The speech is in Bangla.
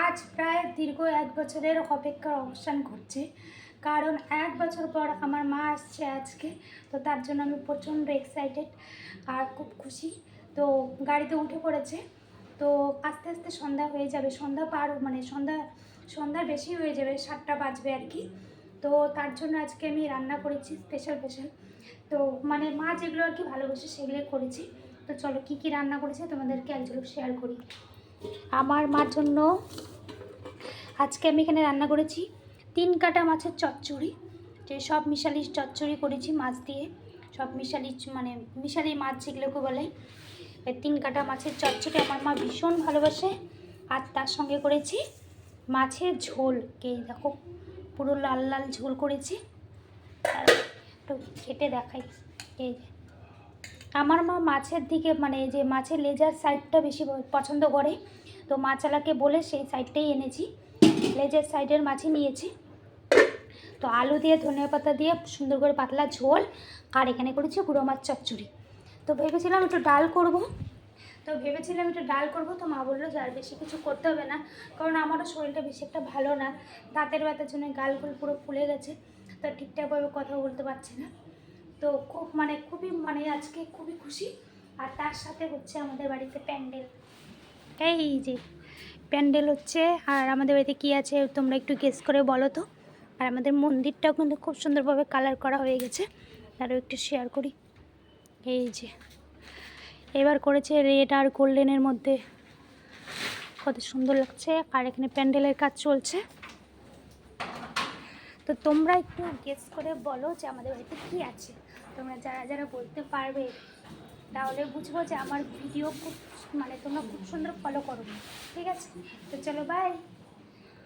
আজ প্রায় দীর্ঘ এক বছরের অপেক্ষার অবসান ঘটছে। কারণ এক বছর পর আমার মা আসছে আজকে, তো তার জন্য আমি প্রচণ্ড এক্সাইটেড আর খুব খুশি। তো গাড়িতে উঠে পড়েছে। তো আস্তে আস্তে সন্ধ্যা হয়ে যাবে। সন্ধ্যা পার মানে সন্ধ্যা সন্ধ্যা বেশি হয়ে যাবে, সাতটা বাজবে আর কি। তো তার জন্য আজকে আমি রান্না করেছি স্পেশাল স্পেশাল তো মানে মা যেগুলো আর কি ভালোবাসে সেগুলো করেছি। তো চলো কী কী রান্না করেছে তোমাদেরকে এক ঝলক শেয়ার করি। আমার মার জন্য। আজকে আমি এখানে রান্না করেছি তিন কাটা মাছের চচ্চড়ি, যে সব মিশালি চচ্চড়ি করেছি মাছ দিয়ে। সব মিশালি মানে মিশালি মাছ যেগুলোকে বলে তিন কাটা মাছের চচ্চড়ি আমার মা ভীষণ ভালোবাসে। আর তার সঙ্গে করেছি মাছের ঝোল, কে দেখো, পুরো লাল লাল ঝোল করেছি। একটু খেটে দেখাই এই যে আমার মা মাছের দিকে মানে যে মাছের লেজার সাইডটা বেশি পছন্দ করে। তো মাছালাকে বলে সেই সাইডটাই এনেছি। লেজার সাইডের মাছই নিয়েছি। তো আলু দিয়ে ধনে পাতা দিয়ে সুন্দর করে পাতলা ঝোল, আর এখানে করেছি গুঁড়ো মাছ চচ্চড়ি। তো ভেবেছিলাম একটু ডাল করব। তো ভেবেছিলাম একটু ডাল করব, তো মা বলল যে আর বেশি কিছু করতে হবে না, কারণ আমারও শরীরটা বেশি একটা ভালো না। দাঁতের ব্যথার জন্য গালগুলো পুরো ফুলে গেছে। তো ঠিকঠাকভাবে কথা বলতে পারছি না। তো খুব মানে খুবই মানে আজকে খুবই খুশি। আর তার সাথে হচ্ছে আমাদের বাড়িতে প্যান্ডেল। এই যে, প্যান্ডেল হচ্ছে, আর আমাদের বাড়িতে কী আছে তোমরা একটু গেস করে বলো তো। আর আমাদের মন্দিরটাও কিন্তু খুব সুন্দরভাবে কালার করা হয়ে গেছে। আরও একটু শেয়ার করি। এই যে, এবার করেছে রেড আর গোল্ডেনের মধ্যে। কত সুন্দর লাগছে। আর এখানে প্যান্ডেলের কাজ চলছে। তো তোমরা একটু গেস করে বলো যে আমাদের বাড়িতে কী আছে। তোমরা যারা যারা বলতে পারবে, তাহলে বুঝব যে আমার ভিডিও খুব মানে তোমরা খুব সুন্দর ফলো করো। ঠিক আছে? তো চলো বাই